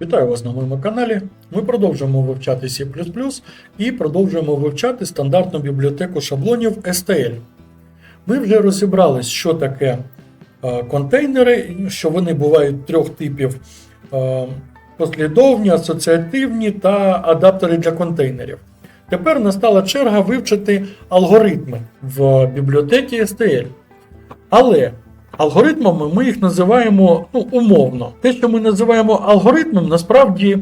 Вітаю вас на моєму каналі. Ми продовжуємо вивчати C і продовжуємо вивчати стандартну бібліотеку шаблонів STL. Ми вже розібрались, що таке е, контейнери, що вони бувають трьох типів: е, послідовні, асоціативні та адаптери для контейнерів. Тепер настала черга вивчити алгоритми в бібліотеці STL. Але алгоритмами ми їх називаємо ну, умовно. Те, що ми називаємо алгоритмом, насправді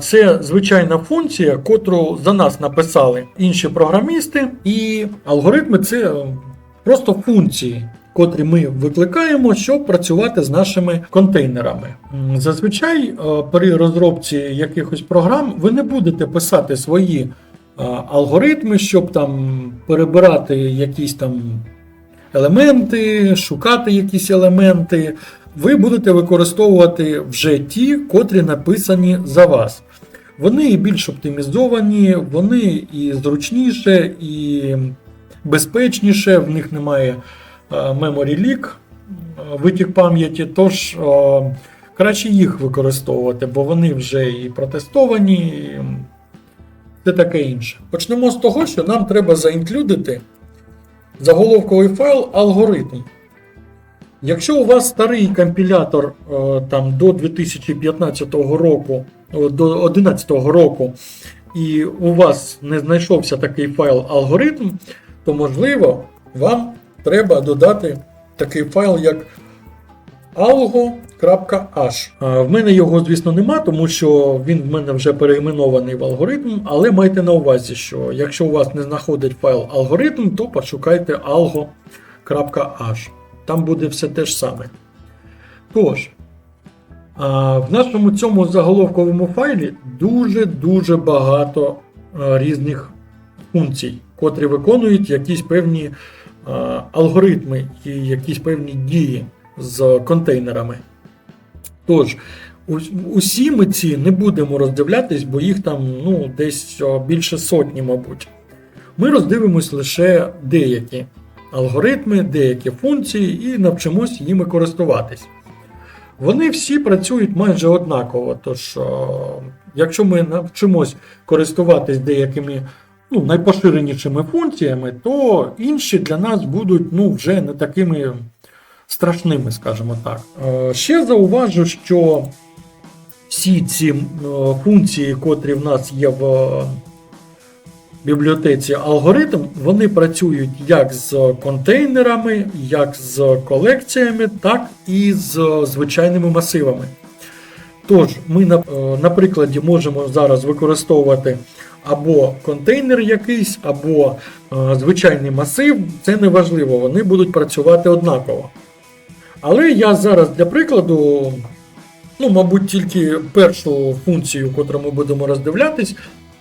це звичайна функція, котру за нас написали інші програмісти, і алгоритми це е, просто функції. Котрі ми викликаємо, щоб працювати з нашими контейнерами. Зазвичай е, при розробці якихось програм ви не будете писати свої е, алгоритми, щоб там перебирати якісь там елементи, шукати якісь елементи. Ви будете використовувати вже ті, котрі написані за вас. Вони і більш оптимізовані, вони і зручніше, і безпечніше, в них немає е, memory leak, е, витік пам'яті, тож е, краще їх використовувати, бо вони вже і протестовані, все таке інше. Почнемо з того, що нам треба заінклюдити заголовковий файл алгоритм. Якщо у вас старий компілятор е, там, до 2015 року, до 2011 року, і у вас не знайшовся такий файл алгоритм, то можливо вам треба додати такий файл, як algo.h. А, В мене його, звісно, нема, тому що він в мене вже переіменований в алгоритм, але майте на увазі, що якщо у вас не знаходить файл алгоритм, то пошукайте algo.h. Там буде все те ж саме. Тож, в нашому цьому заголовковому файлі дуже-дуже багато різних функцій, котрі виконують якісь певні алгоритми і якісь певні дії з контейнерами. Тож, усі ми ці не будемо роздивлятись, бо їх там ну, десь більше сотні, мабуть. Ми роздивимось лише деякі алгоритми, деякі функції і навчимось їми користуватись. Вони всі працюють майже однаково. Тож, якщо ми навчимось користуватись деякими ну, найпоширенішими функціями, то інші для нас будуть ну, вже не такими страшними, скажімо так. Е, Ще зауважу, що всі ці е, функції, котрі в нас є в е, бібліотеці алгоритм, вони працюють як з контейнерами, як з колекціями, так і з звичайними масивами. Тож, ми на, прикладі можемо зараз використовувати або контейнер якийсь, або звичайний масив. Це не важливо, вони будуть працювати однаково. Але я зараз для прикладу, ну, мабуть, тільки першу функцію, котру ми будемо роздивлятись, е,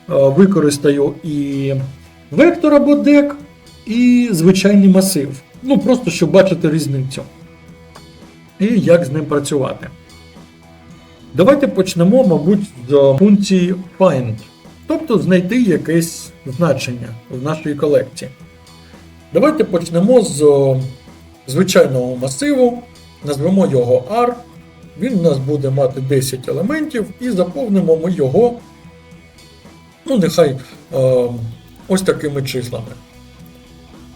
використаю і вектор або дек, і звичайний масив. Ну, просто щоб бачити різницю. І як з ним працювати. Давайте почнемо, мабуть, з функції find, тобто знайти якесь значення в нашій колекції. Давайте почнемо з звичайного масиву, назвемо його R. Він у нас буде мати 10 елементів і заповнимо ми його, ну, нехай е, ось такими числами.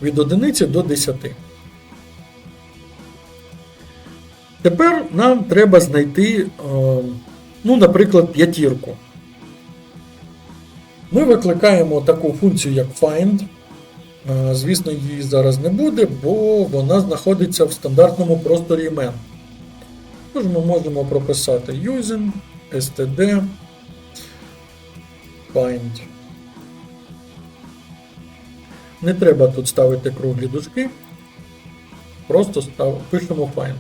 Від 1 до 10. Тепер нам треба знайти, е, ну, наприклад, п'ятірку. Ми викликаємо таку функцію, як find. Е, Звісно, її зараз не буде, бо вона знаходиться в стандартному просторі імен. Тож ми можемо прописати using, std, find. Не треба тут ставити круглі дужки. Просто став... пишемо find.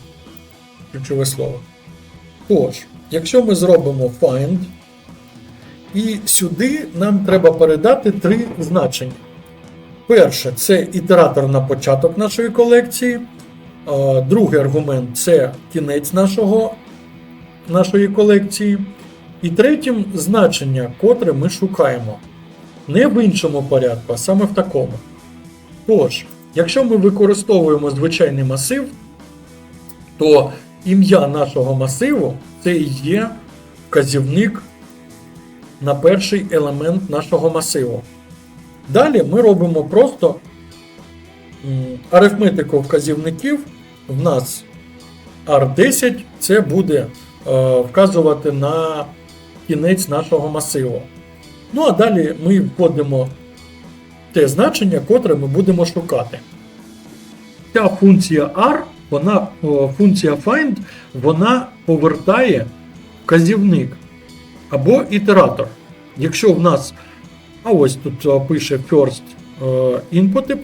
Ключове слово. Тож, якщо ми зробимо find, і сюди нам треба передати три значення. Перше це ітератор на початок нашої колекції. Другий аргумент це кінець нашого, нашої колекції. І третім значення, котре ми шукаємо. Не в іншому порядку, а саме в такому. Тож, якщо ми використовуємо звичайний масив, то ім'я нашого масиву це і є вказівник на перший елемент нашого масиву. Далі ми робимо просто арифметику вказівників. В нас R10 це буде е, вказувати на кінець нашого масиву. Ну а далі ми вводимо те значення, котре ми будемо шукати. Ця функція R, вона, о, функція find, вона повертає вказівник або ітератор. Якщо в нас, а ось тут е, пише first е, input е,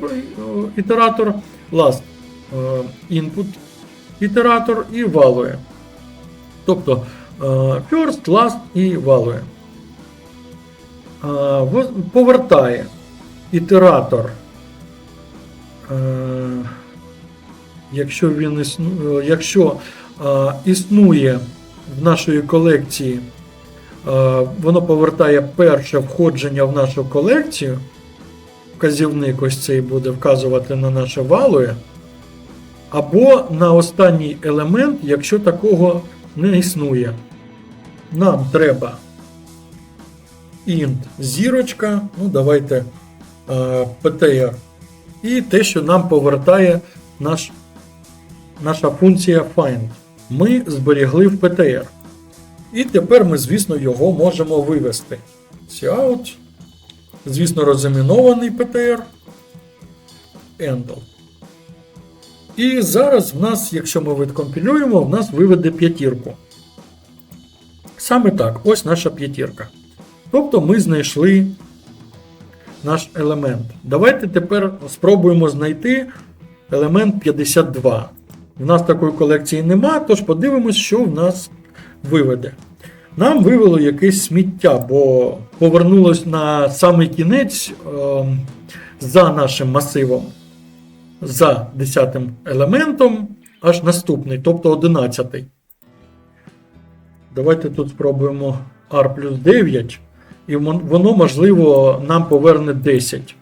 ітератор, last input ітератор і value. Тобто first, last і value. Повертає ітератор. Якщо він існу- е, якщо існує в нашої колекції, воно повертає перше входження в нашу колекцію. Вказівник ось цей буде вказувати на наше валує. Або на останній елемент, якщо такого не існує. Нам треба int зірочка, ну давайте е, PTR. І те, що нам повертає наш, наша функція find. Ми зберігли в PTR. І тепер ми, звісно, його можемо вивести. Cout. Звісно, розамінований PTR. Handle. І зараз в нас, якщо ми відкомпілюємо, в нас виведе п'ятірку. Саме так, ось наша п'ятірка. Тобто ми знайшли наш елемент. Давайте тепер спробуємо знайти елемент 52. В нас такої колекції нема, тож подивимось, що в нас виведе. Нам вивело якесь сміття, бо повернулось на самий кінець ем, за нашим масивом, за 10 елементом, аж наступний, тобто 11. Давайте тут спробуємо R плюс 9, і воно, можливо, нам поверне 10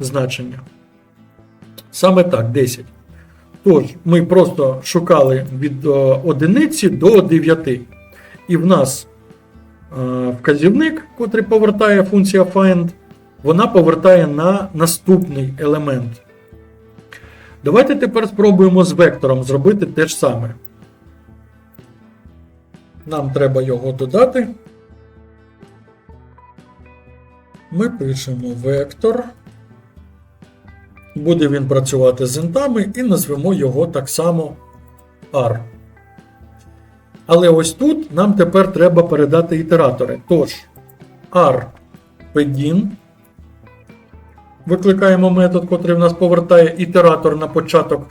значення. Саме так, 10. Тож, ми просто шукали від е, одиниці до 9. І в нас е, вказівник, котрий повертає функція find, вона повертає на наступний елемент. Давайте тепер спробуємо з вектором зробити те ж саме. Нам треба його додати. Ми пишемо вектор. Буде він працювати з інтами і назвемо його так само R. Але ось тут нам тепер треба передати ітератори. Тож, R pedin. Викликаємо метод, котрий в нас повертає ітератор на початок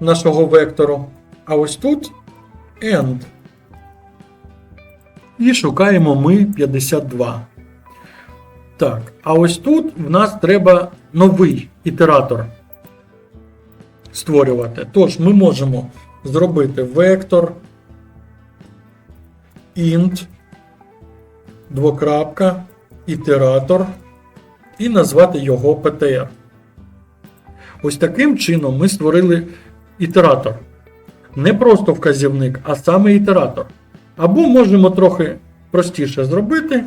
нашого вектору. А ось тут end. І шукаємо ми 52. Так, а ось тут в нас треба новий ітератор створювати. Тож ми можемо зробити вектор int, двокрапка, ітератор і назвати його PTR. Ось таким чином ми створили ітератор. Не просто вказівник, а саме ітератор. Або можемо трохи простіше зробити.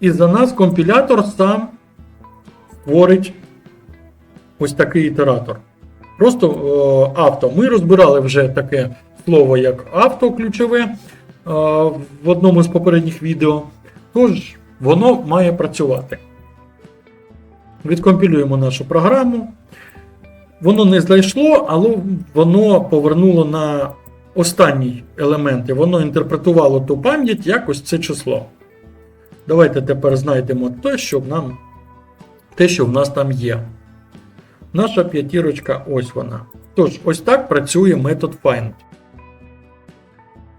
І за нас компілятор сам створить ось такий ітератор. Просто е, авто. Ми розбирали вже таке слово, як авто ключове е, в одному з попередніх відео. Тож воно має працювати. Відкомпілюємо нашу програму. Воно не знайшло, але воно повернуло на останній елемент. Воно інтерпретувало ту пам'ять як ось це число. Давайте тепер знайдемо те, що нам, те, що в нас там є. Наша п'ятірочка, ось вона. Тож, ось так працює метод find.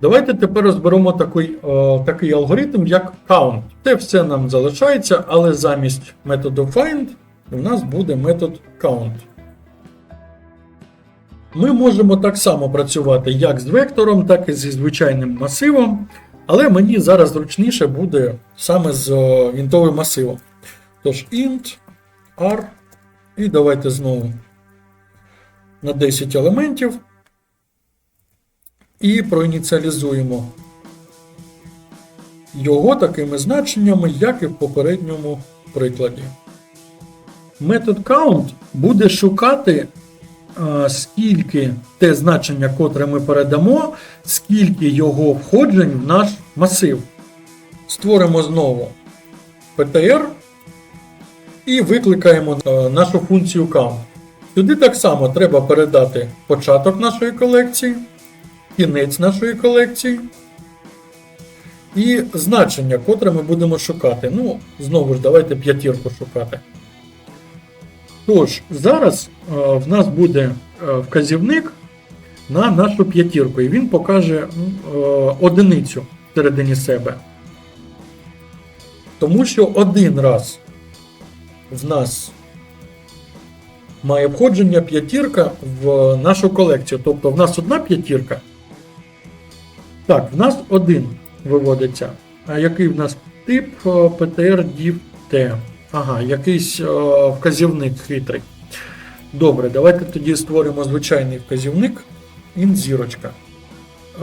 Давайте тепер розберемо такий, о, такий алгоритм, як count. Це все нам залишається, але замість методу find у нас буде метод count. Ми можемо так само працювати як з вектором, так і зі звичайним масивом. Але мені зараз зручніше буде саме з інтовим масивом. Тож int r. І давайте знову на 10 елементів. І проініціалізуємо його такими значеннями, як і в попередньому прикладі. Метод count буде шукати, е, скільки те значення, котре ми передамо, скільки його входжень в наш масив. Створимо знову PTR і викликаємо е, нашу функцію count. Сюди так само треба передати початок нашої колекції, кінець нашої колекції і значення, котре ми будемо шукати. Ну, знову ж, давайте п'ятірку шукати. Тож, зараз е, в нас буде е, вказівник на нашу п'ятірку, і він покаже одиницю всередині себе. Тому що один раз в нас має входження п'ятірка в нашу колекцію. Тобто в нас одна п'ятірка. Так, в нас один виводиться. А який в нас тип е, PTR? Ага, якийсь е, вказівник хитрий. Добре, давайте тоді створимо звичайний вказівник. Ін зірочка.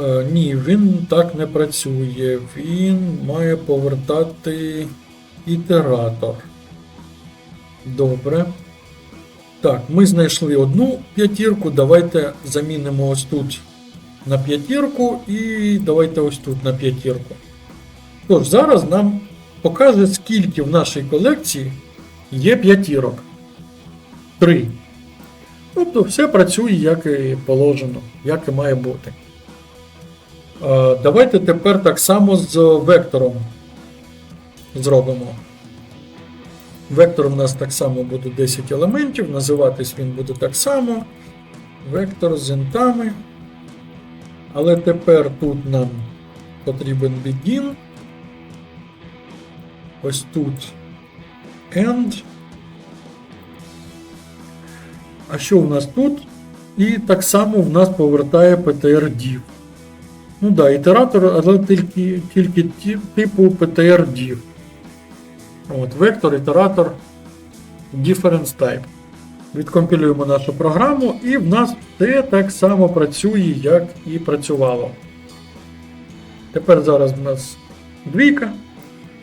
Е, ні, він так не працює. Він має повертати ітератор. Добре. Так, ми знайшли одну п'ятірку. Давайте замінимо ось тут на п'ятірку і давайте ось тут на п'ятірку. Тож, зараз нам покаже, скільки в нашій колекції є п'ятірок. Три. Тобто все працює як і положено, як і має бути. Давайте тепер так само з вектором зробимо. Вектор у нас так само буде 10 елементів, називатись він буде так само. Вектор з інтами. Але тепер тут нам потрібен begin. Ось тут end. А що в нас тут? І так само в нас повертає PTR div. Ну да, ітератор, але тільки, тільки типу PTR div. От, вектор, ітератор, difference type. Відкомпілюємо нашу програму, і в нас все так само працює, як і працювало. Тепер зараз в нас двійка.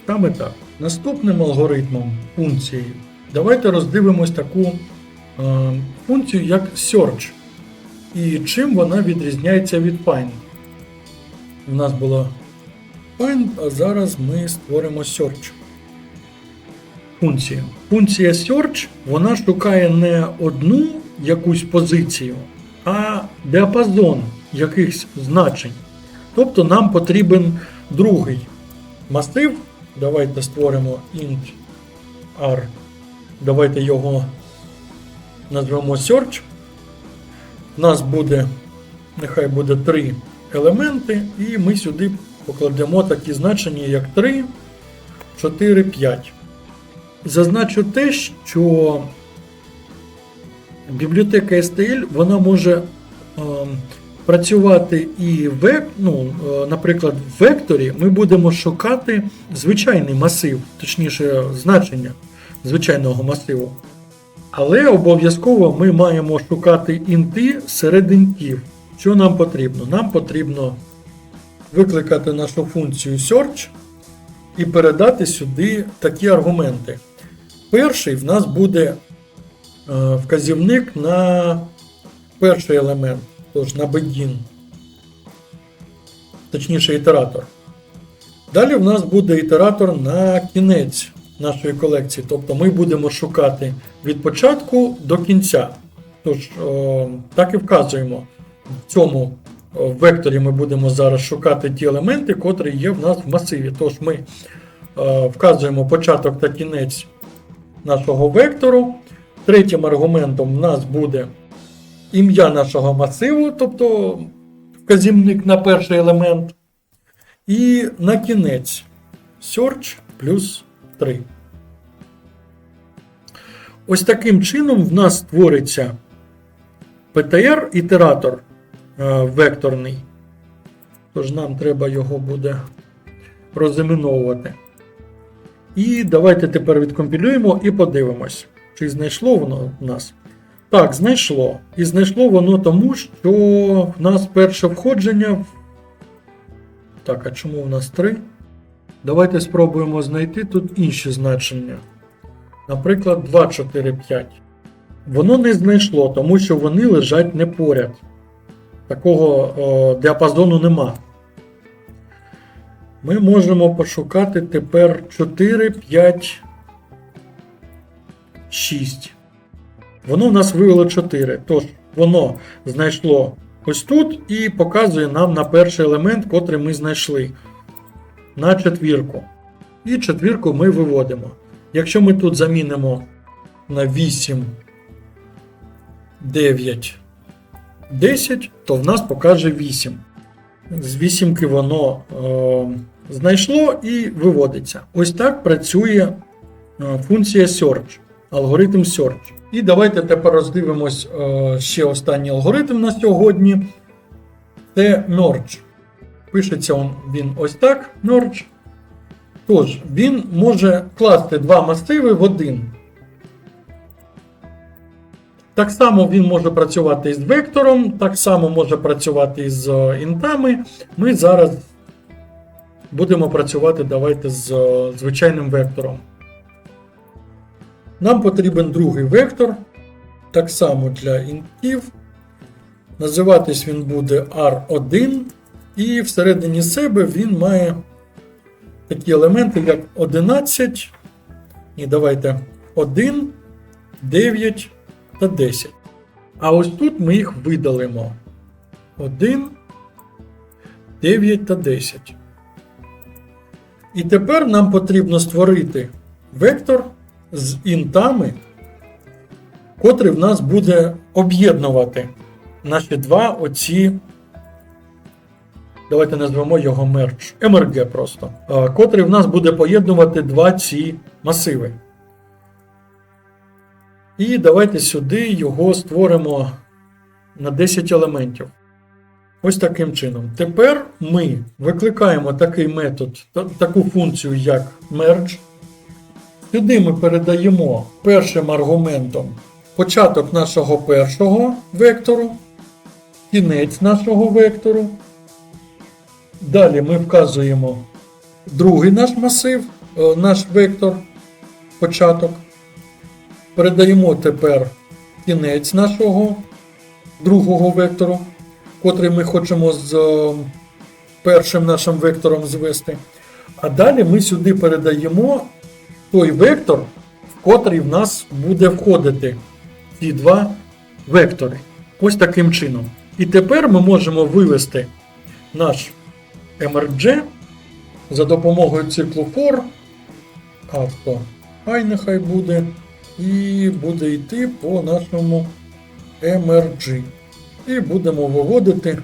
Там і так. Наступним алгоритмом функції давайте роздивимось таку е, функцію, як search. І чим вона відрізняється від find. У нас було find, а зараз ми створимо search функцію. Функція search вона шукає не одну якусь позицію, а діапазон якихось значень. Тобто нам потрібен другий масив. Давайте створимо int r. Давайте його назвемо search. У нас буде, нехай буде три елементи, і ми сюди покладемо такі значення, як 3, 4, 5. Зазначу те, що бібліотека STL вона може е, працювати і в, ну, е, наприклад, в векторі ми будемо шукати звичайний масив, точніше, значення звичайного масиву. Але обов'язково ми маємо шукати інти серед інтів. Що нам потрібно? Нам потрібно викликати нашу функцію search і передати сюди такі аргументи. Перший в нас буде е, вказівник на перший елемент, тож на begin, точніше ітератор. Далі в нас буде ітератор на кінець нашої колекції. Тобто ми будемо шукати від початку до кінця. Тож, о, так і вказуємо. В цьому векторі ми будемо зараз шукати ті елементи, котрі є в нас в масиві. Тож ми е, вказуємо початок та кінець нашого вектору. Третім аргументом в нас буде ім'я нашого масиву, тобто вказівник на перший елемент. І на кінець search плюс 3. Ось таким чином в нас створиться PTR-ітератор е, векторний. Тож нам треба його буде розіменовувати. І давайте тепер відкомпілюємо і подивимось, чи знайшло воно в нас. Так, знайшло. І знайшло воно тому, що в нас перше входження. Так, а чому в нас 3? Давайте спробуємо знайти тут інші значення. Наприклад, 2, 4, 5. Воно не знайшло, тому що вони лежать не поряд. Такого о, діапазону нема. Ми можемо пошукати тепер 4, 5, 6. Воно в нас вивело 4. Тож воно знайшло ось тут і показує нам на перший елемент, котрий ми знайшли. На четвірку. І четвірку ми виводимо. Якщо ми тут замінимо на 8, 9, 10, то в нас покаже 8. З вісімки воно е, знайшло і виводиться. Ось так працює е, функція search, алгоритм search. І давайте тепер роздивимось е, ще останній алгоритм на сьогодні. Це merge. Пишеться він ось так: merge. Тож, він може класти два масиви в один. Так само він може працювати із вектором, так само може працювати з е, інтами. Ми зараз будемо працювати давайте з е, звичайним вектором. Нам потрібен другий вектор, так само для інтів. Називатись він буде R1, і всередині себе він має такі елементи, як 11. І давайте 1, 9 та 10. А ось тут ми їх видалимо. 1, 9 та 10. І тепер нам потрібно створити вектор з інтами, котрий в нас буде об'єднувати наші два оці. Давайте назвемо його мерч. MRG просто. Котрий в нас буде поєднувати два ці масиви. І давайте сюди його створимо на 10 елементів. Ось таким чином. Тепер ми викликаємо такий метод, таку функцію, як merge. Сюди ми передаємо першим аргументом початок нашого першого вектору, кінець нашого вектору. Далі ми вказуємо другий наш масив, е, наш вектор, початок. Передаємо тепер кінець нашого другого вектору, котрий ми хочемо з е, першим нашим вектором звести. А далі ми сюди передаємо той вектор, в котрий в нас буде входити ці два вектори. Ось таким чином. І тепер ми можемо вивести наш MRG за допомогою циклу for, авто, хай нехай буде, і буде йти по нашому MRG. І будемо виводити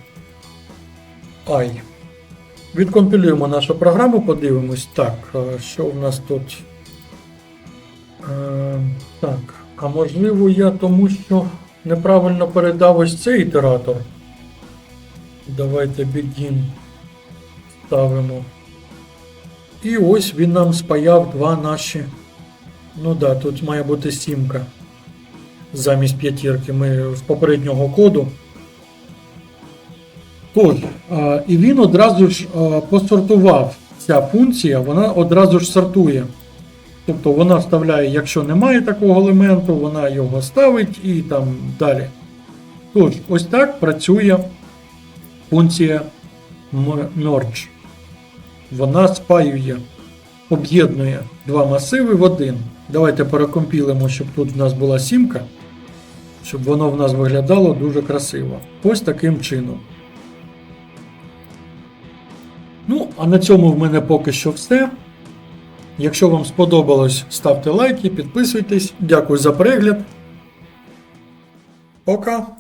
I. Відкомпілюємо нашу програму, подивимось. Так, що в нас тут? Е, так, а можливо я тому, що неправильно передав ось цей ітератор. Давайте begin ставимо. І ось він нам спаяв два наші. Ну да, тут має бути сімка. Замість п'ятірки ми з попереднього коду. Тож, і він одразу ж посортував ця функція, вона одразу ж сортує. Тобто вона вставляє, якщо немає такого елементу, вона його ставить і там далі. Тож, ось так працює функція merge. Вона спаює, об'єднує два масиви в один. Давайте перекомпілимо, щоб тут в нас була сімка, щоб воно в нас виглядало дуже красиво. Ось таким чином. Ну, а на цьому в мене поки що все. Якщо вам сподобалось, ставте лайки, підписуйтесь. Дякую за перегляд. Пока!